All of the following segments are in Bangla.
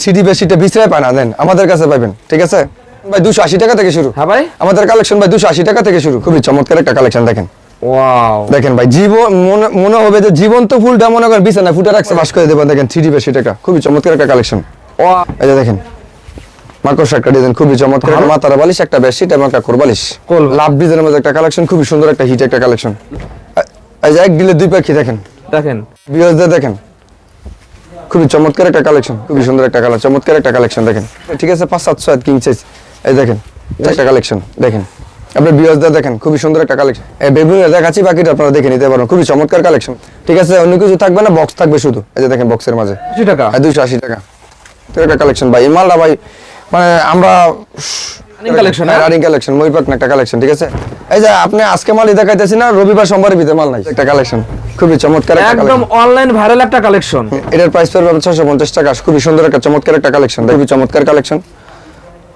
থ্রি বেশিটা বিছরায় পায় না দেন আমাদের কাছে পাবেন ঠিক আছে? ভাই দুশো আশি টাকা থেকে শুরু। হ্যাঁ ভাই। আমাদের কালেকশন ভাই দুশো আশি টাকা থেকে শুরু। খুবই চমৎকার একটা কালেকশন দেখেন। দেখেন ভাই জীবন মনে হবে যে জীবন্ত ফুলটা মনে করেন বিছানা ফুটে রাখছে বাস করে দেবেন দেখেন থ্রি বেশি টাকা খুবই চমৎকার একটা কালেকশন। এই যে দেখেন মাকড়সা একটা ডিজাইন খুবই চমৎকার মাথার বালিশ একটা বেডশিট এবং একটা কোরবালিশ। লাভ ডিজাইনের মধ্যে একটা কালেকশন খুবই সুন্দর একটা হিট একটা কালেকশন। এই যে এক দিলে দুই পাখি দেখেন। দেখেন। বিয়সদের দেখেন। খুবই চমৎকার একটা কালেকশন খুবই সুন্দর একটা কালার চমৎকার একটা কালেকশন দেখেন। ঠিক আছে পাঁচ সাতশো কিং সাইজ এই দেখেন একটা কালেকশন দেখেন। আপনার বিয়সদের দেখেন খুবই সুন্দর একটা কালেকশন এই বেগুন দেখাচ্ছি বাকিটা আপনারা দেখে নিতে পারবেন খুবই চমৎকার কালেকশন ঠিক আছে অন্য কিছু থাকবে না বক্স থাকবে শুধু। এই যে দেখেন বক্সের মাঝে। আশি টাকা? আর দুইশো আশি টাকা। তো একটা কালেকশন ভাই এই মালটা ভাই মানে আমরা Running হ্যাঁ? রানিং কালেকশন ময়ূরপাক একটা কালেকশন ঠিক আছে? এই যে আপনি আজকে মালই দেখাইতেছি না রবিবার সোমবারের ভিতরে মাল নাই। একটা কালেকশন খুবই চমৎকার একদম অনলাইন ভাইরাল একটা কালেকশন এটার প্রাইস পড়বে ছশো পঞ্চাশ টাকা খুবই সুন্দর একটা চমৎকার একটা কালেকশন খুবই চমৎকার কালেকশন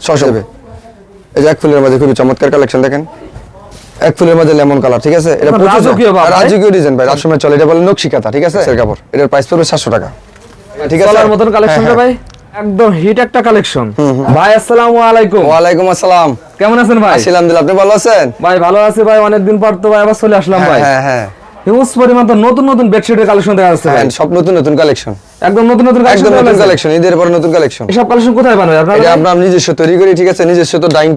ছশো দেবে। এই যে এক ফুলের মধ্যে খুবই চমৎকার কালেকশন দেখেন। এক ফুলের মধ্যে লেমন কালার ঠিক আছে? এটা রাজকীয় রাজকীয় ডিজাইন ভাই রাজসময় চলে এটা বলে নকশি ঠিক আছে? এর কাপড় এটার প্রাইস পড়বে টাকা। ঠিক আছে? মতন কালেকশন হ্যাঁ, ভাই। একদম হিট একটা কালেকশন ভাই আসসালামু আলাইকুম। ওয়ালাইকুম আসসালাম। কেমন আছেন ভাই? আসসালাম আপনি ভালো আছেন? ভাই ভালো আছি ভাই অনেকদিন পর তো ভাই আবার চলে আসলাম ভাই। হ্যাঁ হ্যাঁ। হিউজ পরিমাণ তো নতুন নতুন বেডশিটের কালেকশন দেখা যাচ্ছে ভাই। হ্যাঁ, সব নতুন নতুন কালেকশন একদম নতুন নতুন কালেকশন একদম নতুন কালেকশন ঈদের পর নতুন কালেকশন এসব কালেকশন কোথায় বানাবে এটা আমরা নিজস্ব তৈরি করি ঠিক আছে? নিজস্ব তো ডাইং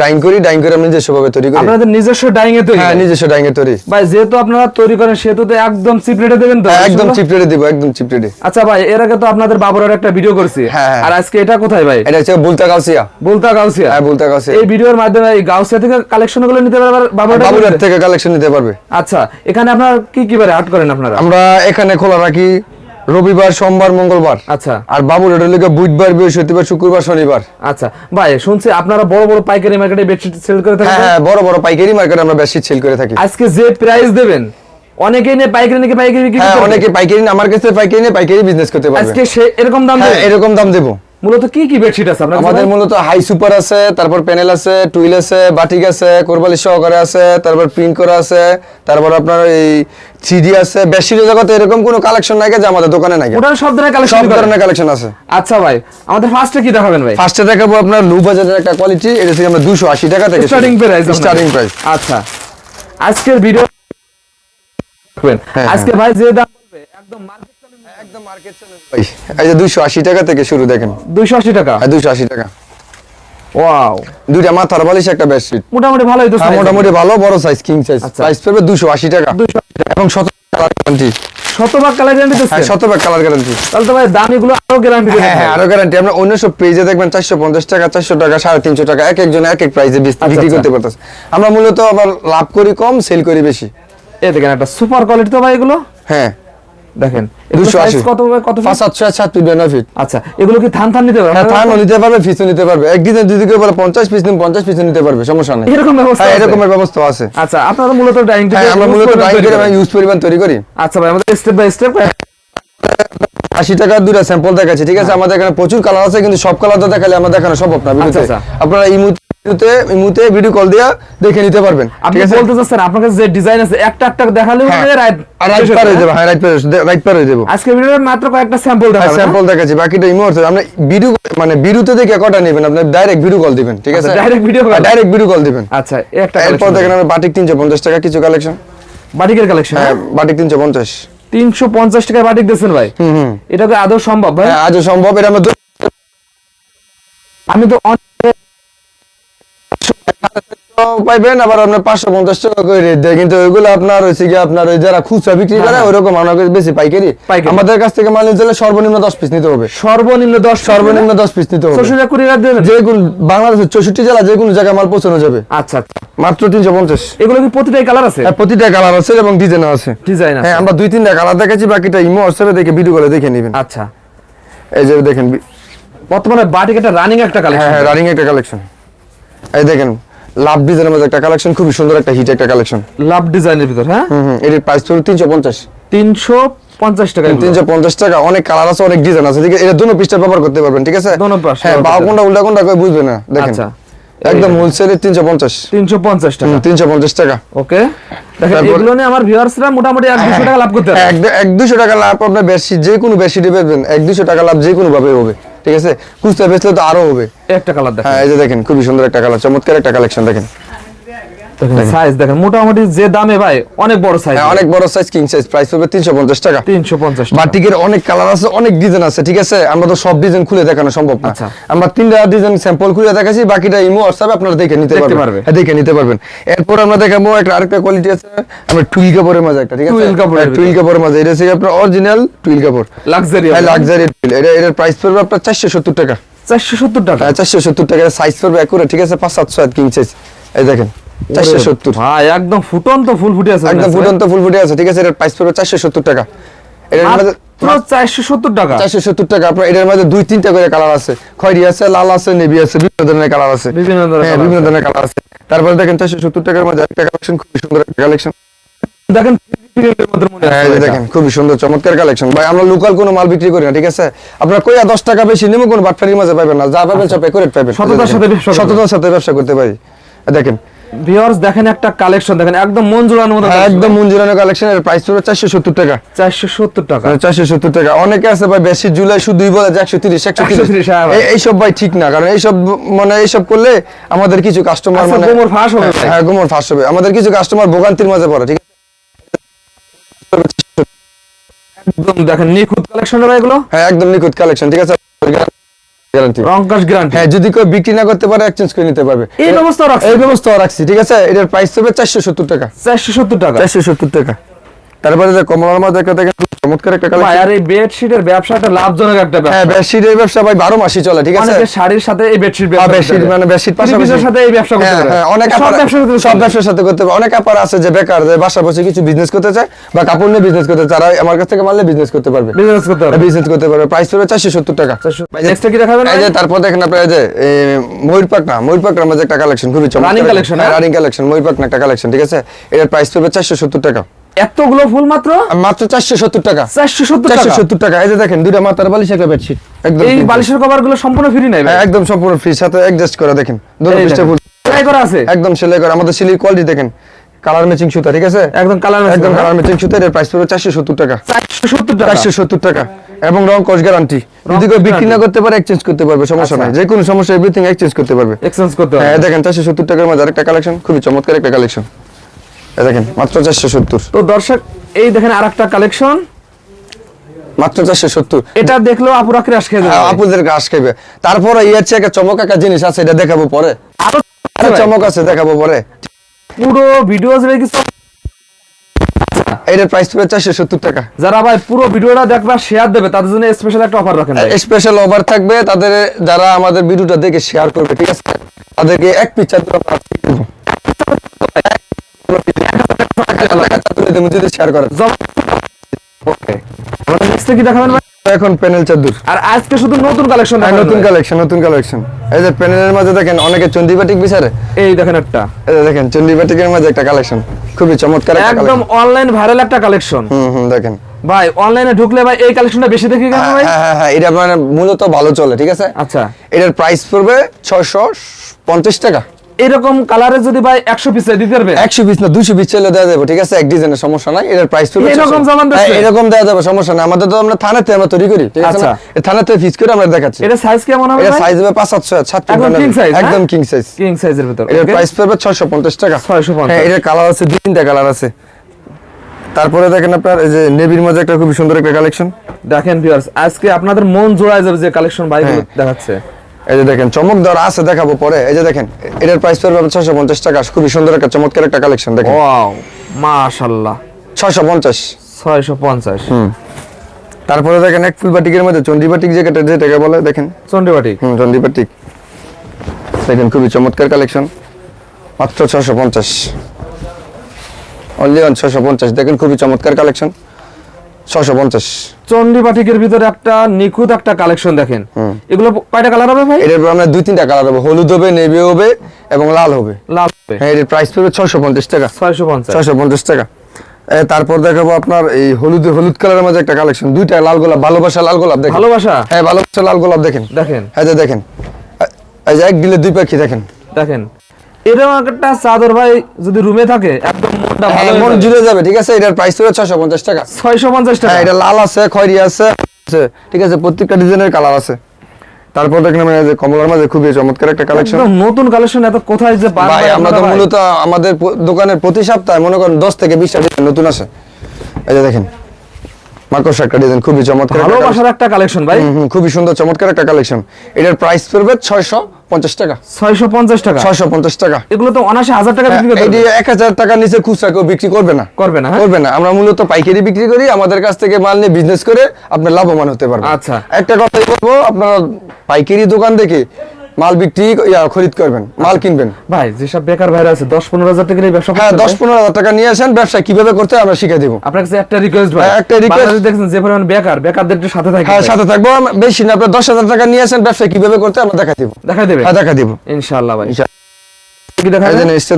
ডাইং করি ডাইং করে আমরা নিজস্ব ভাবে তৈরি করি। আপনাদের নিজস্ব ডাইং এ তৈরি হ্যাঁ নিজস্ব ডাইং এর তৈরি। ভাই যেহেতু আপনারা তৈরি করেন সেহেতু তো একদম চিপ রেটে দেবেন তো? হ্যাঁ, একদম চিপ রেটে দিব একদম চিপ রেটে আচ্ছা ভাই এর আগে তো আপনাদের বাবুরার একটা ভিডিও করছি। হ্যাঁ, হ্যাঁ। আর আজকে এটা কোথায় ভাই? এটা হচ্ছে বুলতা গাউসিয়া। বলতা গাউসিয়া। হ্যাঁ বুলতা গাউসিয়া। এই ভিডিওর মাধ্যমে এই গাউসিয়া থেকে কালেকশনগুলো নিতে পারবে বাবুরাটা বাবুরার থেকে কালেকশন নিতে পারবে। আচ্ছা এখানে আপনার কি কি বারে হাট করেন আপনারা? আমরা এখানে খোলা রাখি রবিবার সোমবার মঙ্গলবার। আচ্ছা। আর বাবুর এটা লিখে বুধবার বৃহস্পতিবার শুক্রবার শনিবার। আচ্ছা। ভাই শুনছি আপনারা বড় বড় পাইকারি মার্কেটে বেডশিট সেল করে হ্যাঁ থাকেন হ্যাঁ বড় বড় পাইকারি মার্কেটে আমরা বেশি সেল করে থাকি। আজকে যে প্রাইস দেবেন অনেকেই নিয়ে পাইকারি নাকি পাইকারি বিক্রি হ্যাঁ করবে? অনেকে পাইকারি আমার কাছে পাইকারি নিয়ে পাইকারি বিজনেস করতে পারবে। আজকে সে এরকম দাম হ্যাঁ এরকম দাম দেবো। মূলত কি কি বেডশিট আছে আপনার আমাদের মূলত হাই সুপার আছে তারপর প্যানেল আছে টুইল আছে বাটিক আছে কোরবালি সহকারে আছে তারপর প্রিন্ট করা আছে তারপর আপনার এই থ্রিডি আছে। বেশি জগতে এরকম কোনো কালেকশন নাই যে আমাদের দোকানে নাই ওটার সব ধরনের কালেকশন সব ধরনের কালেকশন আছে। আচ্ছা ভাই আমাদের ফার্স্টে কি দেখাবেন ভাই? ফার্স্টে দেখাবো আপনার লু বাজারের একটা কোয়ালিটি এটা থেকে আমরা দুশো আশি টাকা থেকে স্টার্টিং প্রাইস স্টার্টিং প্রাইস আচ্ছা। আজকের ভিডিও হ্যাঁ, আজকে ভাই যে দাম বলবে একদম মার্কেট একদম মার্কেট এই যে দুশো আশি টাকা থেকে শুরু দেখেন। 280 টাকা? হ্যাঁ দুশো আশি টাকা। ওয়াও। দুইটা মাথার বালিশ একটা বেডশিট মোটামুটি ভালোই তো হ্যাঁ size। মোটামুটি ভালো বড় সাইজ কিং সাইজ আচ্ছা। প্রাইস পড়বে দুশো আশি টাকা। 280 টাকা। এবং শত কালার গ্যারান্টি শতভাগ কালার গ্যারান্টি হ্যাঁ শতভাগ কালার গ্যারান্টি তাহলে তো ভাই দামিগুলো আরও গ্যারান্টি হ্যাঁ হ্যাঁ আরও গ্যারান্টি আমরা অন্য সব পেজে দেখবেন চারশো পঞ্চাশ টাকা চারশো টাকা সাড়ে তিনশো টাকা এক একজন এক এক প্রাইসে বিক্রি আচ্ছা। করতে পারতেছে। আমরা মূলত আবার লাভ করি কম সেল করি বেশি। এই দেখেন একটা সুপার কোয়ালিটি তো ভাই এগুলো। হ্যাঁ। দেখেন size আশি। কত ভাই কত পাঁচ সাত ছয় সাত ফিট। আচ্ছা এগুলো কি থান থান নিতে পারবে? থানও নিতে পারবে ফিসও নিতে পারবে। একদিনে যদি কেউ বলে পঞ্চাশ পিস নিন পঞ্চাশ পিস নিতে পারবে সমস্যা নেই। এরকম ব্যবস্থা এরকমের ব্যবস্থা আছে। আচ্ছা আপনারা মূলত ডাইনিং হ্যাঁ আমরা মূলত ডাইং করে ইউজ পরিমাণ তৈরি করি। আচ্ছা ভাই আমাদের স্টেপ বাই স্টেপ আশি টাকা দুটা স্যাম্পল দেখাচ্ছি ঠিক আছে? আমাদের এখানে প্রচুর কালার আছে কিন্তু সব কালার তো দেখালে আমার দেখানো সম্ভব না আচ্ছা, আচ্ছা। আপনারা এই মুহূর্তে মুহূর্তে ভিডিও কল দিয়ে দেখে নিতে পারবেন। আপনি ঠিক বলতে চাচ্ছেন আপনার কাছে যে ডিজাইন আছে একটা একটা দেখালেও হ্যাঁ। হবে, right আর রাইট পার হয়ে হয়ে যাবে, হ্যাঁ? রাইট পার রাইট পার হয়ে যাব। আজকে ভিডিওর মাত্র কয়েকটা স্যাম্পল দেখাবেন স্যাম্পল দেখাচ্ছি বাকিটা ইমো আছে। আমরা ভিডিও মানে ভিডিওতে দেখে কটা নেবেন? আপনি ডাইরেক্ট ভিডিও কল দিবেন ঠিক আছে? আচ্ছা, direct video direct video call দিবেন। আচ্ছা একটা এরপর দেখেন আমরা বাটিক তিনশো পঞ্চাশ টাকা কিছু কালেকশন বাটিকের কালেকশন হ্যাঁ বাটিক পঞ্চাশ। টাকায় বাটিক ভাই। হুম হুম। এটা কি আদৌ সম্ভব ভাই? হ্যাঁ আজও সম্ভব এটা আমরা আমি তো অনেক পাইবেন আবার আপনার পাঁচশো পঞ্চাশ টাকা করে দেয়। কিন্তু ওইগুলো আপনার হচ্ছে কি আপনার ওই যারা খুচরা বিক্রি করে হ্যাঁ। ওরকম আমরা বেশি পাইকারি। আমাদের কাছ থেকে মাল নিতে সর্বনিম্ন দশ পিস নিতে হবে। সর্বনিম্ন দশ সর্বনিম্ন দশ পিস নিতে হবে। যে বাংলাদেশের চৌষট্টি জেলা যে কোনো জায়গায় মাল পৌঁছানো যাবে। আচ্ছা আচ্ছা। মাত্র তিনশো পঞ্চাশ। এগুলো কি প্রতিটাই কালার আছে? হ্যাঁ প্রতিটা কালার আছে এবং ডিজাইন আছে। ডিজাইন হ্যাঁ আমরা দুই তিনটা কালার দেখাচ্ছি বাকিটা ইমো হোয়াটসঅ্যাপে দেখে ভিডিও করে দেখে নেবেন। আচ্ছা। এই যে দেখেন বর্তমানে বাটিক একটা রানিং একটা হ্যাঁ কালেকশন হ্যাঁ রানিং একটা কালেকশন এই দেখেন লাভ ডিজাইনের মধ্যে একটা কালেকশন খুবই সুন্দর একটা হিট একটা কালেকশন লাভ ডিজাইনের ভিতর হ্যাঁ? হুম এটির প্রাইস পড়বে তিনশো পঞ্চাশ। তিনশো পঞ্চাশ টাকা তিনশো পঞ্চাশ টাকা অনেক কালার আছে অনেক ডিজাইন আছে। ঠিক আছে এটা দুটো পিসটা ব্যবহার করতে পারবেন ঠিক আছে? দোনো পাশ হ্যাঁ বা কোনটা উল্টা কোনটা কই বুঝবে না দেখেন। আচ্ছা একদম হোলসেলে তিনশো পঞ্চাশ। তিনশো পঞ্চাশ টাকা। তিনশো পঞ্চাশ টাকা। ওকে দেখেন এগুলো নিয়ে আমার ভিউয়ার্সরা মোটামুটি এক টাকা লাভ করতে হ্যাঁ, পারে টাকা লাভ আপনার বেশি যে কোনো বেশি টাকা লাভ যে কোনো ভাবে হবে। ঠিক আছে? কুস্তা বেচলে তো আরও হবে। একটা কালার দেখেন। হ্যাঁ এই যে দেখেন খুবই সুন্দর একটা কালার চমৎকার একটা কালেকশন দেখেন দেখেন। সাইজ দেখেন মোটামুটি যে দামে ভাই অনেক বড় সাইজ অনেক বড় সাইজ কিং সাইজ প্রাইস পড়বে তিনশো পঞ্চাশ টাকা। তিনশো পঞ্চাশ বাটিকের অনেক কালার আছে অনেক ডিজাইন আছে ঠিক আছে? আমরা তো সব ডিজাইন খুলে দেখানো সম্ভব না। আমরা তিনটা ডিজাইন স্যাম্পল খুলে দেখাচ্ছি বাকিটা ইমো হোয়াটসঅ্যাপে আপনারা দেখে নিতে পারবেন। দেখে নিতে পারবেন। এরপর আমরা দেখাবো একটা আরেকটা কোয়ালিটি আছে আমরা টুইল কাপড়ের মাঝে একটা ঠিক আছে? টুইল কাপড়ের টুইল কাপড়ের মাঝে এটা হচ্ছে আপনার অরিজিনাল টুইল কাপড়? লাক্সারি হ্যাঁ লাক্সারি টুইল। এটা এটার প্রাইস পড়বে আপনার চারশো সত্তর টাকা। চারশো সত্তর টাকা। চারশো সত্তর টাকা। সাইজ পড়বে একুরে ঠিক আছে? পাঁচ সাতশো কিং সাইজ এই দেখেন। চারশো সত্তর। একদম ফুটন্ত ফুল ফুটে আছে একদম ফুটন্ত ফুল ফুটে আছে ঠিক আছে? এটার প্রাইস পড়বে চারশো সত্তর টাকা। এটার মধ্যে চারশো সত্তর টাকা? চারশো সত্তর টাকা। আপনার এটার মধ্যে দুই তিনটা করে কালার আছে। খয়রি আছে লাল আছে নেভি আছে বিভিন্ন ধরনের কালার আছে। বিভিন্ন ধরনের বিভিন্ন ধরনের কালার আছে। তারপরে দেখেন চারশো সত্তর টাকার মধ্যে একটা কালেকশন খুবই সুন্দর একটা কালেকশন দেখেন খুবই চমৎকার কালেকশন ভাই আমরা লোকাল কোনো মাল বিক্রি করি না ঠিক আছে? আপনার কইয়া দশ টাকা বেশি নেব কোনো বাটফারির মাঝে পাবেন না। যা পাবেন সব একুরেট সততার সাথে ব্যবসা করতে পারি। দেখেন ভিউয়ার্স দেখেন একটা কালেকশন দেখেন একদম মন জোড়ানোর মতো হ্যাঁ, একদম মঞ্জুরানো কালেকশনের প্রাইস চারশো সত্তর টাকা। চারশো সত্তর টাকা। চারশো সত্তর টাকা। অনেকে আছে ভাই বেশি জুলাই শুধুই বলে যে একশো তিরিশ একশো 130, হ্যাঁ ভাই। তিরিশ ভাই ঠিক না কারণ এইসব মানে এইসব করলে আমাদের কিছু কাস্টমার আচ্ছা, মানে গোমর ফাঁস হবে। হ্যাঁ গোমর ফাঁস হবে। আমাদের কিছু কাস্টমার ভোগান্তির মাঝে পড়ে ঠিক আছে? একদম দেখেন নিখুঁত কালেকশন ভাই এগুলো? হ্যাঁ একদম নিখুঁত কালেকশন ঠিক আছে? গ্যারান্টি রংকাশ গ্যারান্টি হ্যাঁ যদি কেউ বিক্রি না করতে পারে এক্সচেঞ্জ করে নিতে পারবে। এই ব্যবস্থা রাখছে। এই ব্যবস্থা রাখছি ঠিক আছে? এটার প্রাইস হবে চারশো সত্তর টাকা। চারশো সত্তর টাকা। চারশো সত্তর টাকা। তারপরে যে কমলার মাঝে একটা দেখেন চমৎকার একটা ভাই কালেকশন আর এই বেডশিটের ব্যবসাটা লাভজনক একটা হ্যাঁ ব্যবসা বেডশিটের ব্যবসা ভাই বারো মাসই চলে ঠিক আছে? অনেকে শাড়ির সাথে এই বেডশিট হ্যাঁ, ব্যবসা বেডশিট মানে বেডশিট পাশাপাশি। সাথে এই ব্যবসা করতে হ্যাঁ, পারে হ্যাঁ, অনেক সব ব্যবসার সব ব্যবসার সাথে করতে পারে অনেক আপার আছে যে বেকার যে বাসা বসে কিছু বিজনেস করতে চায় বা কাপড় নিয়ে বিজনেস করতে চায় তারা আমার কাছ থেকে মারলে বিজনেস করতে পারবে। বিজনেস করতে পারে বিজনেস করতে পারবে। প্রাইস পড়বে চারশো সত্তর টাকা। নেক্সট কি দেখাবেন এই যে তারপর দেখেন আপনার এই যে ময়ূর পাকনা ময়ূর পাকনার একটা কালেকশন খুবই Running collection, হ্যাঁ? রানিং কালেকশন ময়ূর পাকনা একটা কালেকশন ঠিক আছে? এটার প্রাইস পড়বে চারশো সত্তর টাকা। এতগুলো ফুল মাত্র? মাত্র চারশো সত্তর টাকা। চারশো সত্তর চারশো টাকা সত্তর টাকা। এই যে দেখেন দুইটা মাথার বালিশ একটা বেডশিট। একদম এই বালিশের কভারগুলো সম্পূর্ণ ফ্রি নাই হ্যাঁ, একদম সম্পূর্ণ ফ্রি সাথে অ্যাডজাস্ট করে দেখেন দুটো দেখেন। ফুল। সেলাই করা আছে? একদম সেলাই করে। আমাদের সিলির কোয়ালিটি দেখেন। কালার ম্যাচিং সুতা ঠিক আছে? একদম কালার একদম কালার ম্যাচিং সুতা এর প্রাইস পড়বে চারশো সত্তর টাকা। চারশো সত্তর টাকা? চারশো সত্তর টাকা। এবং রং কস গ্যারান্টি যদি কেউ বিক্রি না করতে পারে এক্সচেঞ্জ করতে পারবে সমস্যা আচ্ছা। নাই। যে কোনো সমস্যা এভরিথিং এক্সচেঞ্জ করতে পারবে। এক্সচেঞ্জ করতে হবে হ্যাঁ দেখেন চারশো সত্তর টাকার মধ্যে আরেকটা কালেকশন খুবই চমৎকার একটা কালেকশন দেখেন মাত্র চারশো সত্তর। তো দর্শক এই দেখেন আরেকটা কালেকশন মাত্র চারশো সত্তর। এটা দেখলেও আপুরা ক্রাশ খেয়ে যাবে। আপুদের ঘাস খাইবে তারপরে ইয়ের চেয়ে একটা চমক একটা জিনিস আছে এটা দেখাবো পরে। আরও আরও চমক আছে দেখাবো পরে। পুরো ভিডিও জুড়ে কিছু এটার প্রাইস পড়বে চারশো সত্তর টাকা। যারা ভাই পুরো ভিডিওটা দেখবে শেয়ার দেবে তাদের জন্য স্পেশাল একটা অফার রাখেন স্পেশাল অফার থাকবে তাদের যারা আমাদের ভিডিওটা দেখে শেয়ার করবে ঠিক আছে? তাদেরকে এক পিস চাদর যদি শেয়ার করেন ওকে আমাদের নেক্সট কি দেখাবেন এখন প্যানেল চাদর আর আজকে শুধু নতুন কালেকশন নতুন কালেকশন নতুন কালেকশন এই যে প্যানেলের মাঝে দেখেন অনেকে চন্ডিবাটিক বিচারে এই দেখেন একটা এই যে দেখেন চন্ডিবাটিকের মাঝে একটা কালেকশন খুবই চমৎকার একদম অনলাইন ভাইরাল একটা কালেকশন হুম হুম দেখেন ভাই অনলাইনে ঢুকলে ভাই এই কালেকশনটা বেশি দেখি কেন হ্যাঁ ভাই এটা মানে মূলত ভালো চলে ঠিক আছে আচ্ছা। এটার প্রাইস পড়বে ছয়শো পঞ্চাশ টাকা। এরকম কালারে যদি ভাই একশো পিসে দিতে পারবে? একশো পিস না দুশো পিস চাইলে দেওয়া যাবে ঠিক আছে? এক ডিজাইনের সমস্যা নাই এটার প্রাইস পড়বে এরকম 600 জামান হ্যাঁ, এরকম দেওয়া যাবে সমস্যা নাই। আমাদের তো আমরা থানাতে আমরা তৈরি করি ঠিক আছে? আচ্ছা। না এ থানাতে ফিস করে আমরা দেখাচ্ছি। এটা সাইজ কেমন হবে এটা সাইজ হবে পাঁচ সাতশো সাত একদম king size, হ্যাঁ? একদম কিং সাইজ কিং সাইজের ভিতর এটার প্রাইস পড়বে ছয়শো পঞ্চাশ টাকা। 650 হ্যাঁ এটার কালার আছে তিনটা কালার আছে। তারপরে দেখেন আপনার এই যে নেভির মধ্যে একটা খুবই সুন্দর একটা কালেকশন দেখেন ভিউয়ার্স আজকে আপনাদের মন জোড়ায় যাবে যে কালেকশন ভাই হ্যাঁ। দেখাচ্ছে। এই যে দেখেন চমক দেওয়ার আছে দেখাবো পরে। এই যে দেখেন এটার প্রাইস পড়বে ছয়শো পঞ্চাশ টাকা। খুবই সুন্দর একটা চমৎকার একটা কালেকশন দেখেন। ওয়াও মাশাআল্লাহ। ছয়শো পঞ্চাশ। হুম। তারপরে দেখেন এক ফুল বাটিকের মধ্যে চন্ডি বাটিক যেটা যেটাকে বলে দেখেন। চন্ডিবাটি হুম চন্ডি বাটিক। দেখেন খুবই চমৎকার কালেকশন মাত্র ছশো পঞ্চাশ। অনলি অন ছশো পঞ্চাশ। দেখেন খুবই চমৎকার কালেকশন ছশো পঞ্চাশ। চন্ডিবাটিকের ভিতরে একটা নিখুঁত একটা কালেকশন দেখেন। এগুলো কয়টা কালার হবে ভাই? এটার আমরা দুই তিনটা কালার হবে হলুদ হবে নেভি হবে এবং লাল হবে। লাল হবে। হ্যাঁ এটার প্রাইস পড়বে ছশো পঞ্চাশ টাকা। 650 ছশো পঞ্চাশ টাকা। তারপর দেখাবো আপনার এই হলুদ হলুদ কালারের মধ্যে একটা কালেকশন। দুইটা লাল গোলাপ ভালোবাসা লাল গোলাপ দেখেন। ভালোবাসা? হ্যাঁ ভালোবাসা লাল গোলাপ দেখেন। দেখেন। হ্যাঁ দেখেন। এই যে এক দিলে দুই পাখি দেখেন। দেখেন। এরকম একটা চাদর ভাই যদি রুমে থাকে একদম মনটা ভালো হ্যাঁ, মন জুড়ে যাবে ঠিক আছে? এটার প্রাইস ছশো টাকা। 650 টাকা। হ্যাঁ এটা লাল আছে খয়রি আছে আছে, ঠিক আছে? প্রত্যেকটা ডিজাইনের কালার আছে। তারপর দেখেন এই যে কমলার মাঝে খুবই চমৎকার একটা কালেকশন নতুন কালেকশন এত কোথায় যে পান ভাই ভাই আমরা তো মূলত আমাদের দোকানের প্রতি সপ্তাহে মনে করেন দশ থেকে বিশটা ডিজাইন নতুন আসে। এই যে দেখেন মাকড়সা একটা ডিজাইন খুবই চমৎকার একটা ভালোবাসার একটা কালেকশন ভাই। খুবই সুন্দর চমৎকার একটা কালেকশন এটার প্রাইস পড়বে ছয়শো পঞ্চাশ টাকা ছয়শো পঞ্চাশ টাকা ছয়শো পঞ্চাশ টাকা এগুলো তো অনায়াসে হাজার টাকা বিক্রি পারবে। এক হাজার টাকার নিচে খুচরা কেউ বিক্রি করবে না করবে না হ্যাঁ? করবে না আমরা মূলত পাইকারি বিক্রি করি আমাদের কাছ থেকে মাল নিয়ে বিজনেস করে আপনার লাভবান হতে পারবেন আচ্ছা। একটা কথাই বলব আপনারা পাইকারি দোকান দেখে মাল বিক্রি খরিদ করবেন মাল কিনবেন। ভাই যেসব বেকার ভাইরা আছে দশ পনেরো হাজার এই ব্যবসা হ্যাঁ দশ পনেরো হাজার টাকা নিয়ে আসেন ব্যবসা কীভাবে করতে আমরা শিখে দেবো। আপনার কাছে একটা রিকোয়েস্ট ভাই। হ্যাঁ, একটা বাংলাদেশে দেখছেন যে পরিমাণ বেকার বেকারদের একটু সাথে থাকে হ্যাঁ সাথে থাকব। বেশি না আপনার দশ হাজার টাকা নিয়ে আসেন ব্যবসা কীভাবে করতে আমরা দেখা দিব। দেখা দেবে? হ্যাঁ দেখা দিব। ইনশাআল্লাহ ভাই।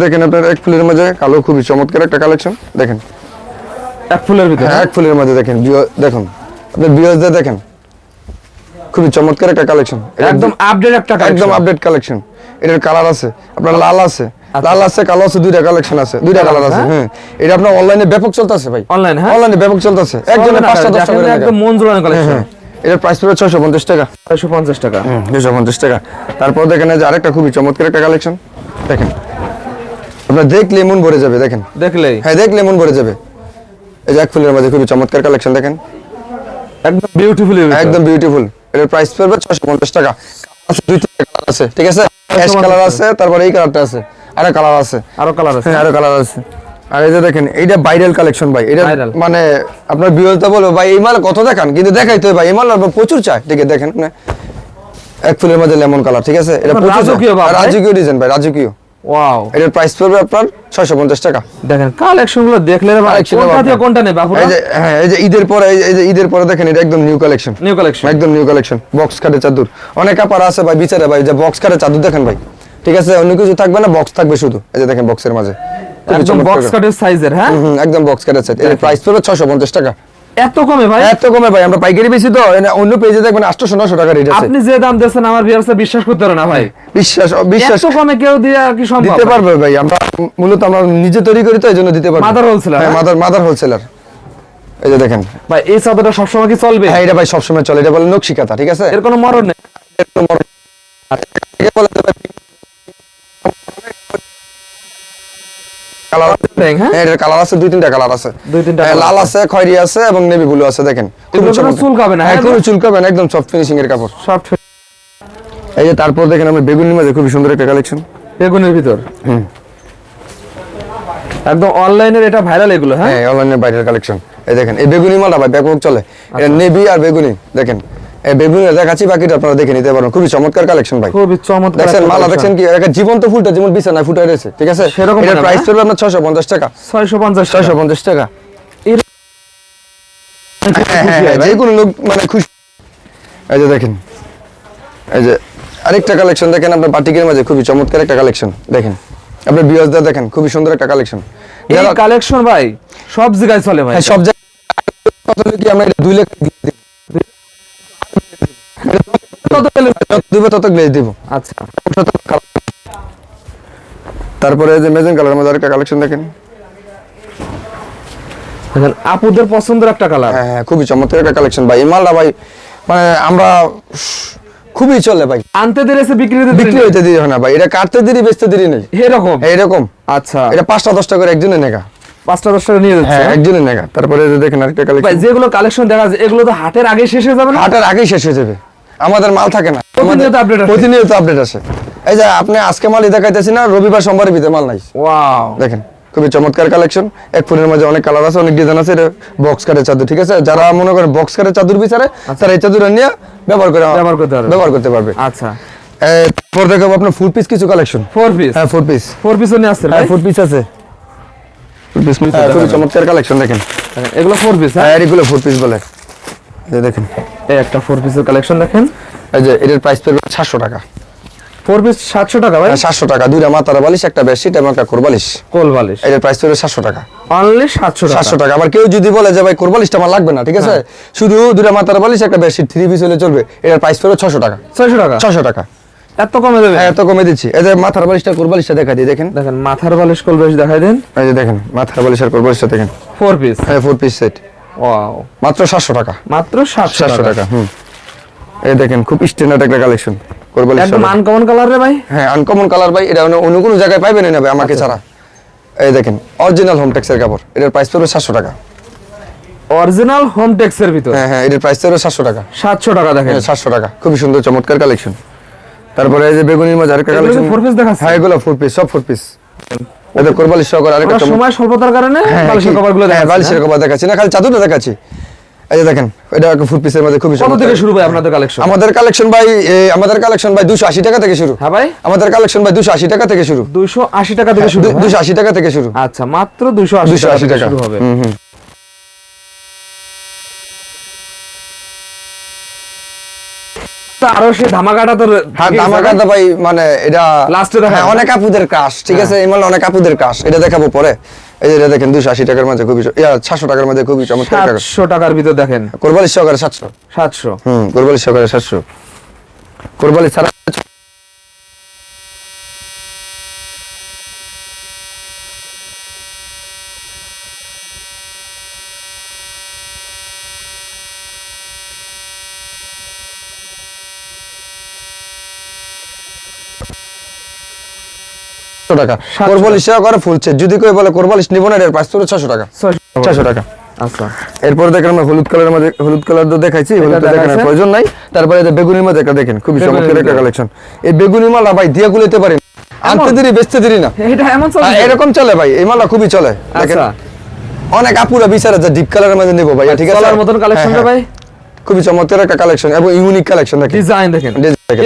দেখেন আপনার এক ফুলের মাঝে কালো খুবই চমৎকার একটা কালেকশন। দেখেন। এক ফুলের ভিতরে? হ্যাঁ এক ফুলের মধ্যে দেখেন। দেখুন। আপনার বিয়সদের দেখেন। খুবই চমৎকার একটা কালেকশন একদম আপডেট একটা একদম আপডেট কালেকশন এটার কালার আছে আপনার লাল আছে। লাল আছে কালো আছে দুইটা কালেকশন আছে। দুইটা কালার আছে আছে, হ্যাঁ? এটা আপনার অনলাইনে ব্যাপক চলতেছে ভাই। হ্যাঁ? অনলাইনে ব্যাপক চলতেছে। একজনে করে একদম মন জোড়ানো কালেকশন হ্যাঁ এটার প্রাইস পড়বে ছয়শো পঞ্চাশ টাকা। ছয়শো পঞ্চাশ টাকা। দুশো পঞ্চাশ টাকা। তারপর দেখেন যে আরেকটা খুবই চমৎকার একটা কালেকশন দেখেন। আপনার দেখলে মন ভরে যাবে দেখেন। দেখলেই। হ্যাঁ দেখলে মন ভরে যাবে। এই যে এক ফুলের মধ্যে খুবই চমৎকার কালেকশন দেখেন। একদম বিউটিফুল একদম বিউটিফুল এটার প্রাইস পড়বে ছশো পঞ্চাশ টাকা। আছে দুই তিনটা কালার আছে ঠিক আছে? অ্যাশ কালার আছে তারপরে এই কালারটা আছে আরও কালার আছে। আরও কালার আছে। হ্যাঁ আরও কালার আছে। আর এই যে দেখেন এইটা ভাইরাল কালেকশন ভাই। এটা মানে আপনার বিরলতা বলব ভাই এই মাল কত দেখান? কিন্তু দেখাইতে হয় ভাই এই মাল আবার প্রচুর চাই। ঠিক দেখেন না এক ফুলের মধ্যে লেমন কালার ঠিক আছে? এটা প্রচুর। রাজকীয় ডিজাইন ভাই রাজকীয়। ওয়াও এটার প্রাইস পড়বে আপনার ছয়শো পঞ্চাশ টাকা। দেখেন কালেকশনগুলো দেখলে কোনটা কোনটা নেবে আপুরা? এই যে হ্যাঁ এই যে ঈদের পরে এই যে- ঈদের পরে দেখেন এটা একদম নিউ কালেকশন নিউ কালেকশন একদম নিউ কালেকশন বক্স খাটে চাদর। অনেক কাপড় আছে ভাই বিচারে ভাই যে বক্স খাটে চাদর দেখেন ভাই। ঠিক আছে অন্য কিছু থাকবে না বক্স থাকবে শুধু। এই যে দেখেন বক্সের মাঝে। একদম বক্স কাটের সাইজের হ্যাঁ? একদম বক্স খাটে চাদর এর প্রাইস পড়বে ছশো পঞ্চাশ টাকা। এত কমে ভাই? এত কমে ভাই আমরা পাইকারি বেশি তো অন্য পেজে দেখবেন আটশো নশো টাকা রেট আছে। আপনি যে দাম দিচ্ছেন আমার ভিউয়ার্সরা বিশ্বাস করতে পারে না ভাই। বিশ্বাস বিশ্বাস। এত কমে কেউ দিয়ে কি সম্ভব? দিতে পারবে ভাই আমরা মূলত আমরা নিজে তৈরি করি তো এই জন্য দিতে পারব। Mother wholesaler, হ্যাঁ? মাদার মাদার হোলসেলার এই যে দেখেন। ভাই এই চাদরটা সবসময় কি চলবে? হ্যাঁ এটা ভাই সবসময় চলে এটা বলে নকশি কাঁথা ঠিক আছে? এর কোনো মরণ নেই। একদম বড়। এটাকে বলে যে ভাই কালার ব্যাং, হ্যাঁ এটার কালার আছে দুই তিনটা কালার আছে। দুই তিনটা লাল আছে। খয়েরি আছে এবং নেভি ব্লু আছে দেখেন। কোনো চুলকাবে না, হ্যাঁ? কোনো চুলকাবে না একদম সফট ফিনিশিং এর কাপড়। সফট এই যে তারপর দেখেন আমরা বেগুনি মাঝে খুবই সুন্দর একটা কালেকশন বেগুনের ভিতর? হুম। একদম অনলাইনের এটা ভাইরাল এগুলো হ্যাঁ? হ্যাঁ অনলাইনে বাইরের কালেকশন এই দেখেন এই বেগুনি মালটা ভাই ব্যাপক চলে। এটা নেভি আর বেগুনি দেখেন। বেগুনি দেখাচ্ছি বাকিটা আপনারা দেখে নিতে পারবেন খুবই চমৎকার কালেকশন ভাই। খুবই চমৎকার দেখছেন মালা collection। কি? একটা জীবন্ত ফুলটা যেমন বিছানায় ফুটে রয়েছে ঠিক আছে? সেরকম এটার প্রাইস? পড়বে আপনার টাকা। টাকা। হ্যাঁ, হ্যাঁ, হ্যাঁ, যে কোনো লোক মানে খুশি। এই যে দেখেন এই যে আরেকটা কালেকশন দেখেন আপনার বাটিকের মাঝে খুবই চমৎকার একটা কালেকশন দেখেন আপনার বিয়াসদা দেখেন খুবই সুন্দর একটা কালেকশন এই কালেকশন ভাই সব জায়গায় চলে ভাই। সব জায়গায় কি আমরা এটা দুই লাখ দিব। তত গ্লেজ দিব আচ্ছা তারপরে যে মেজেন কালার মধ্যে আরেকটা কালেকশন দেখেন। দেখেন আপুদের পছন্দের একটা কালার হ্যাঁ হ্যাঁ খুবই চমৎকার একটা কালেকশন ভাই। মালটা ভাই মানে আমরা খুবই চলে ভাই। আনতে দিয়েছে বিক্রি বিক্রি হইতে দিই হয় না ভাই। এটা কাটতে দিরি বেচতে দিরি নেই। এরকম? এইরকম আচ্ছা। এটা পাঁচটা দশটা করে একজনে নেগা পাঁচটা দশ নিয়ে যাচ্ছে। হ্যাঁ একজনে নেগা তারপরে দেখেন আরেকটা কালেকশন যেগুলো কালেকশন দেখা যায় এগুলো তো হাটের আগে শেষ হয়ে যাবে না? হাটের আগেই শেষ হয়ে যাবে। আমাদের মাল থাকে না। প্রতিনিয়ত আমাদের- আসে। প্রতিনিয়ত আপডেট আসে। এই যে আপনি আজকে মালই দেখাইতেছি না রবিবার সোমবারের ভিতরে মাল নাই। ওয়াও দেখেন খুবই চমৎকার কালেকশন এক ফুলের মাঝে অনেক কালার আছে অনেক ডিজাইন আছে বক্স কাটের চাদর ঠিক আছে? যারা মনে করেন বক্স কাটের চাদর বিচারে তারা এই চাদর নিয়ে ব্যবহার করে ব্যবহার করতে পারবে। ব্যবহার করতে পারবে। আচ্ছা। দেখাবো আপনার ফুল পিস কিছু কালেকশন ফোর পিস হ্যাঁ ফুল পিস ফোর পিস নিয়ে আসছে হ্যাঁ ফুল পিস আছে। পিস খুবই চমৎকার কালেকশন দেখেন। এগুলো ফোর পিস হ্যাঁ? হ্যাঁ এগুলো ফুল পিস বলে। দেখেন। এই একটা ফোর পিসের কালেকশন দেখেন। এই যে এটার প্রাইস পড়বে সাতশো টাকা। ফোর পিস সাতশো টাকা ভাই? সাতশো টাকা। দুইটা মাতারা বালিশ একটা বেডশিট এবং একটা কোরবালিশ এটার প্রাইস পড়বে সাতশো টাকা। অনলি সাতশো সাতশো টাকা। আবার কেউ যদি বলে যে ভাই কোরবালিশটা আমার লাগবে না ঠিক আছে? শুধু দুটা মাতার বালিশ একটা বেডশিট থ্রি পিস হলে চলবে। এটার প্রাইস পড়বে ছশো টাকা। ছয়শো টাকা? ছশো টাকা। এত কমে দেবে হ্যাঁ এত কমে দিচ্ছি। এই যে মাথার বালিশটা কোরবালিশটা দেখা দিই দেখেন। দেখেন মাথার বালিশ কোল বালিশ দেখাই দেন। এই যে দেখেন মাথার বালিশের কোরবালিশটা দেখেন। ফোর পিস হ্যাঁ ফোর পিস সেট ওয়াও মাত্র সাতশো টাকা। মাত্র সাতশো সাতশো টাকা? টাকা হুম। এই দেখেন খুব স্ট্যান্ডার্ড একটা কালেকশন কোরবালি একদম আনকমন কালার রে ভাই? হ্যাঁ আনকমন কালার ভাই এটা অন্য- কোনো জায়গায় পাইবেন না ভাই আমাকে ছাড়া। এই দেখেন অরিজিনাল হোম টেক্সের কাপড়। এটার প্রাইস পড়বে সাতশো টাকা। অরিজিনাল হোম টেক্সের ভিতর? হ্যাঁ হ্যাঁ এটার প্রাইস পড়বে সাতশো টাকা। সাতশো টাকা দেখেন। সাতশো টাকা। খুবই সুন্দর চমৎকার কালেকশন তারপরে এই যে বেগুনির মাঝে আরেকটা কালেকশন four piece দেখাচ্ছে? হ্যাঁ এগুলো ফোর পিস সব ফোর পিস এটা কোরবালি সহকারে আরেকটা সময় স্বল্পতার কারণে হ্যাঁ, বালিশের কি- কভারগুলো হ্যাঁ, বালিশের কভার দেখাচ্ছি। না খালি চাদরটা দেখাচ্ছি। এই যে দেখেন এটা একটা ফুট পিসের মধ্যে খুবই কত থেকে শুরু ভাই আপনাদের কালেকশন আমাদের কালেকশন ভাই আমাদের কালেকশন ভাই দুশো আশি টাকা থেকে শুরু। হ্যাঁ ভাই। আমাদের কালেকশন ভাই দুশো আশি টাকা থেকে শুরু। দুইশো আশি টাকা থেকে শুরু হ্যাঁ? দুশো আশি টাকা থেকে শুরু। আচ্ছা মাত্র দুইশো আশি দুশো টাকা আশি থেকে টাকা। শুরু হবে। হুম, হুম। তা আরও সে ধামাকাটা তো হ্যাঁ ধামাকাটা ভাই মানে এটা হ্যাঁ? অনেক আপুদের কাশ ঠিক আছে? এই মাল অনেক আপুদের কাশ এটা দেখাবো পরে। এই যে দেখেন দুশো আশি টাকার মধ্যে খুবই সাতশো টাকার মধ্যে খুবই চমৎকার সাতশো টাকার ভিতর দেখেন। কোরবালি সহকারে সাতশো। সাতশো। হুম কোরবালি সহকারে সাতশো। কোরবালি ছাড়া সাতশো। টাকা কোরবালিশ সহকারে ফুলছে যদি কেউ বলে কোরবালিশ নিব না এর করে ছশো টাকা। ছশো। টাকা। আচ্ছা। এরপর দেখেন আমরা হলুদ কালারের মধ্যে হলুদ কালার তো দেখাইছি হলুদ দেখা দেখানোর প্রয়োজন নাই। তারপরে এই বেগুনির মধ্যে একটা দেখেন খুবই চমৎকার একটা কালেকশন এই বেগুনি মালা ভাই দিয়ে গুলিতে পারি না। আনতে দেরি বেচতে দেরি না। এটা এমন হ্যাঁ, এরকম চলে ভাই এই মালা খুবই চলে। দেখেন। আচ্ছা। অনেক আপুরা বিচারে যে ডিপ কালারের মধ্যে নেব ভাই ঠিক আছে? চলার মতন হ্যাঁ, কালেকশনটা হ্যাঁ। ভাই। খুবই চমৎকার একটা কালেকশন এবং ইউনিক কালেকশন দেখেন। ডিজাইন দেখেন।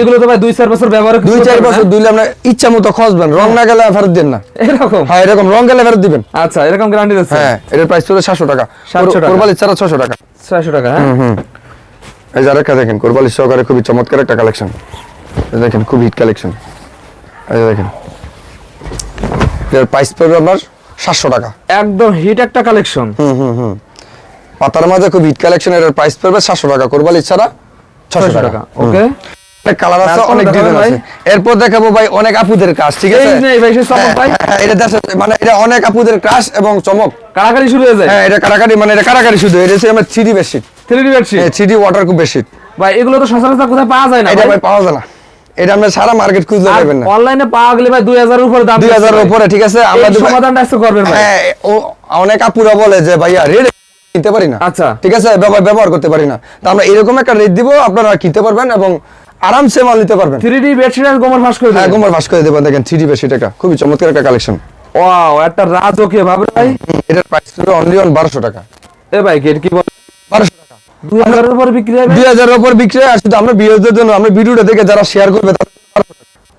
এগুলো তো ভাই দুই চার বছর ব্যবহার দুই চার বছর? দুইলে আপনার ইচ্ছা মতো খসবেন রং না গেলে ফেরত দেন না। এরকম? হ্যাঁ এরকম। রং গেলে ফেরত দিবেন। আচ্ছা এরকম গ্যারান্টি আছে হ্যাঁ এটার প্রাইস চলে সাতশো টাকা। 700 টাকা। কোরবালি ছাড়া ছশো টাকা। ছয়শো টাকা হ্যাঁ? হুম এই যে আরেকটা দেখেন কোরবালি সহকারে খুবই চমৎকার একটা কালেকশন দেখেন খুব হিট কালেকশন এই দেখেন। এর প্রাইস পড়বে আপনার সাতশো টাকা। একদম হিট একটা কালেকশন হুম হুম হুম। পাতার মাঝে খুব হিট কালেকশন এর প্রাইস পড়বে সাতশো টাকা কোরবালি ছাড়া ছশো ছয়শো টাকা। টাকা ওকে। কালার আছে অনেক ডিজাইন আছে। এরপর দেখাবো ভাই অনেক আপুদের কাজ ঠিক আছে? এই ভাই চমক ভাই। হ্যাঁ, হ্যাঁ, এটা দেশে মানে এটা অনেক আপুদের ক্রাশ এবং চমক। কারাকারি শুরু হয়ে যায়। হ্যাঁ এটা কারাকারি মানে এটা কারাকারি আমার বেডশিট বেডশিট থ্রি ওয়াটার খুব বেডশিট ভাই এগুলো তো সচরাচর কোথায় পাওয়া যায় না এটা ভাই? পাওয়া যায় না। এটা আমরা সারা মার্কেট খুঁজলে আর পাবেন না। অনলাইনে পাওয়া গেলে ভাই দুই হাজার উপরে দাম উপরে ঠিক আছে? আমরা সমাধানটা করবেন ভাই। হ্যাঁ ও অনেক আপুরা বলে যে ভাইয়া রেড কিনতে পারি না। আচ্ছা। ঠিক আছে? ব্যবহার ব্যবহার করতে পারি না। তা আমরা এরকম একটা রেট দিব আপনারা কিনতে পারবেন এবং আরামসে মাল নিতে পারবেন। থ্রি ডি বেডশিট আর গোমর ফাঁস করে হ্যাঁ গোমর ভাস করে দেবেন। দেখেন থ্রি বেশি টাকা খুবই চমৎকার একটা কালেকশন ওয়াও একটা রাজকীয় ভাবে ভাই। এটার প্রাইস হবে অনলি অন বারোশো টাকা। এ ভাই গেট কি বলে? বারোশো টাকা। দুই হাজারের উপর বিক্রি হবে? দুই হাজারের উপর বিক্রি হয়, শুধু আমরা বিরোধীদের জন্য আমরা ভিডিওটা দেখে যারা শেয়ার করবে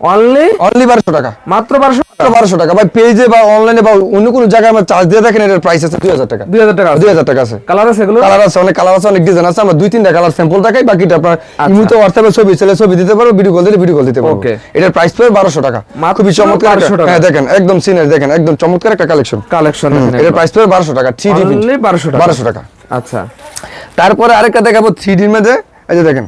অনলি অনলি টাকা। মাত্র টাকা। ভাই পেজে বা অনলাইনে বা অন্য কোনো জায়গায় আমরা চার্জ দিয়ে দেখেন এটার প্রাইস আছে দুই হাজার টাকা। আছে? কালার আছে। এগুলো? কালার আছে অনেক কালার আছে অনেক ডিজাইন আছে। আমরা দুই তিনটা কালার স্যাম্পল দেখাই বাকিটা আপনার আচ্ছা। ইমুতে হোয়াটসঅ্যাপে ছবি ছেলে ছবি দিতে পারব ভিডিও কল দিলে ভিডিও কল দিতে পারব Okay. এটার প্রাইস পড়বে টাকা। মাত্র খুবই চমৎকার একটা- 1200 টাকা। হ্যাঁ দেখেন একদম সিনের দেখেন একদম চমৎকার একটা কালেকশন কালেকশন এটার প্রাইস পড়বে টাকা টাকা। আচ্ছা। তারপরে আরেকটা দেখাবো থ্রি ডির মধ্যে। এই যে দেখেন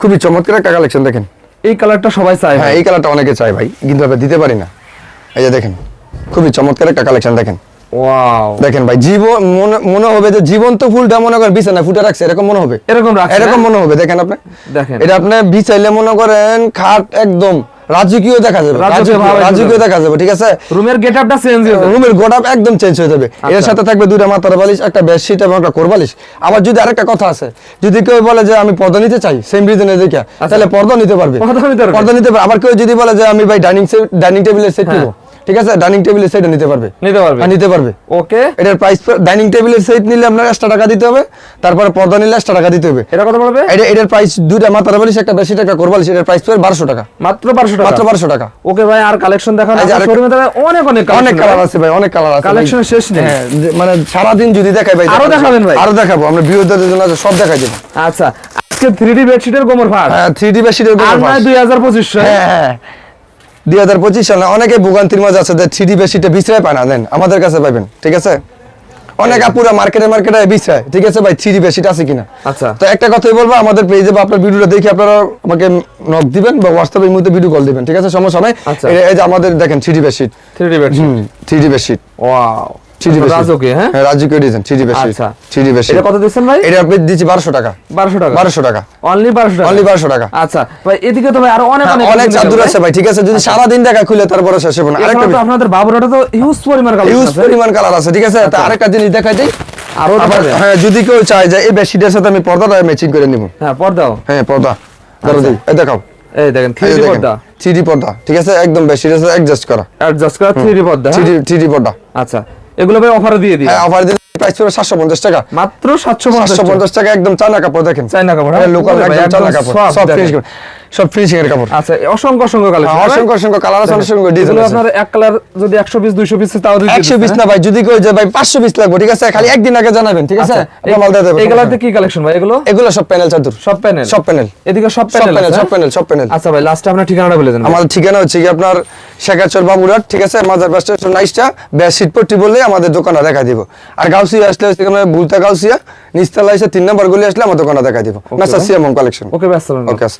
খুবই চমৎকার একটা কালেকশন দেখেন। এই কালারটা সবাই চায় হ্যাঁ। এই কালারটা অনেকে চায় ভাই কিন্তু আমরা দিতে পারি না। এই যে দেখেন খুবই চমৎকার একটা কালেকশন দেখেন। ওয়াও দেখেন ভাই জীবন মনে মনে হবে যে জীবন্ত ফুলটা মনে করেন বিছানা ফুটে রাখছে এরকম মনে হবে? এরকম এরকম মনে হবে দেখেন আপনি। দেখেন। এটা আপনি বিছাইলে মনে করেন খাট একদম রাজকীয় দেখা যাবে রাজকীয়। দেখা যাবে ঠিক আছে? রুমের গেটআপটা চেঞ্জ হয়ে যাবে। রুমের গেটআপ একদম চেঞ্জ হয়ে যাবে। এর আচ্ছা। সাথে থাকবে দুইটা মাথার বালিশ একটা বেডশিট এবং একটা কোরবালিশ আবার যদি আরেকটা কথা আছে যদি কেউ বলে যে আমি পর্দা নিতে চাই সেম রিজনে দেখে তাহলে পর্দা নিতে পারবে। পর্দা নিতে পারবে। আবার কেউ যদি বলে যে আমি ভাই ডাইনিং ডাইনিং টেবিলের সেট নিব ঠিক আছে? ডাইনিং টেবিলের সেট নিতে পারবে। নিতে পারবে। হ্যাঁ, নিতে পারবে। ওকে। এটার প্রাইস ডাইনিং টেবিলের সেট নিলে আপনার এক্সট্রা টাকা দিতে হবে তারপরে পর্দা নিলে এক্সট্রা টাকা দিতে হবে। এটা কত পড়বে? এটা এটার প্রাইস দুইটা মাথার বালিশ একটা বেশি টাকা কোরবালিশ এটার প্রাইস পড়বে বারোশো টাকা। মাত্র বারোশো টাকা? মাত্র বারোশো টাকা। ওকে ভাই আর কালেকশন দেখানো শোরুমে তাহলে অনেক অনেক অনেক কালার আছে ভাই অনেক কালার আছে এর শেষ নেই। হ্যাঁ, মানে সারাদিন যদি দেখাই ভাই আরও দেখাবেন ভাই? আরও দেখাবো আমরা বিরোধীদের জন্য সব দেখাই দেবো। আচ্ছা আজকে থ্রি ডি বেডশিটের গোমর ফাঁস। হ্যাঁ থ্রি ডি বেশিটের আর নয় দুই হাজার পঁচিশ হ্যাঁ হ্যাঁ। দুই হাজার পঁচিশ সালে অনেকে ভোগান্তির মাঝে আছে যে থ্রি বেশিটা বিছড়ায় পায় না দেন আমাদের কাছে পাবেন ঠিক আছে? অনেক আপুরা মার্কেটে মার্কেটে বিছড়ায় ঠিক আছে ভাই? থ্রি বেশিটা আছে কিনা? আচ্ছা। তো একটা কথাই বলব আমাদের পেজে বা আপনার ভিডিওটা দেখে আপনারা আমাকে নক দিবেন বা হোয়াটসঅ্যাপে এই মুহূর্তে ভিডিও কল দিবেন ঠিক আছে? সমস্যা নাই। আচ্ছা। এই- যে আমাদের দেখেন three D bedsheet three D bedsheet. Three D bedsheet wow. বেশি হ্যাঁ? হ্যাঁ বেশি আচ্ছা। বেশি আচ্ছা হ্যাঁ, যদি সারাদিন দেখা খুলে তারপরে শেষ হবে না। এছাড়াও আরেকটা তো আপনাদের বাবুরাটা তো হিউজ পরিমাণ ইউজ পরিমাণ কালার আছে ঠিক আছে? আরেকটা জিনিস দেখাই দিই। আরও হ্যাঁ যদি কেউ চায় যে এই বেডশিটের সাথে আমি পর্দাটা ম্যাচিং করে নিব। হ্যাঁ পর্দাও। হ্যাঁ পর্দা। ধরো এই দেখাও। এই দেখেন থ্রি পর্দা। থ্রি পর্দা ঠিক আছে? একদম সাথে অ্যাডজাস্ট করা। অ্যাডজাস্ট করা থ্রি পর্দা হ্যাঁ? থ্রি থ্রি পর্দা। আচ্ছা। এগুলো ভাই অফারে দিয়ে দিই। হ্যাঁ অফার দিয়ে প্রাইস সাতশো পঞ্চাশ টাকা। মাত্র সাতশো সাতশো পঞ্চাশ টাকা একদম চানা কাপড় দেখেন? চায়না কাপড়, হ্যাঁ? লোকাল একদম চানা কাপড়। সব ফ্রেশ ফিনিশ সব ফিনিশিং এর কাপড়। আচ্ছা অসংখ্য অসংখ্য কালেকশন হ্যাঁ, অসংখ্য অসংখ্য কালার আছে অসংখ্য ডিজাইন আছে। আপনার এক কালার যদি একশো পিস দুইশো পিস তাও দিতে একশো পিস না ভাই যদি কেউ যে ভাই পাঁচশো পিস লাগবে ঠিক আছে? খালি একদিন আগে জানাবেন ঠিক আছে? আমরা মাল দিয়ে দেবো এই কালারতে কি কালেকশন ভাই এগুলো? এগুলো সব প্যানেল চাদর। সব প্যানেল সব প্যানেল এদিকে সব প্যানেল সব প্যানেল সব প্যানেল আচ্ছা ভাই লাস্টে আপনার ঠিকানাটা বলে দেন আমাদের ঠিকানা হচ্ছে কি আপনার শেখাচর বাবুরাট ঠিক আছে? মাজার বাস স্টেশন নাইসটা ব্যাস সিটপট্টি বললে আমাদের দোকানে দেখা দিব। আর গাউসিয়া আসলে হচ্ছে আমরা বুলতা গাউসিয়া নিচতলা এসে তিন নম্বর গলি আসলে আমার দোকানে দেখা দিব। মেসা সিএমএম কালেকশন ওকে ব্যস্ত ওকে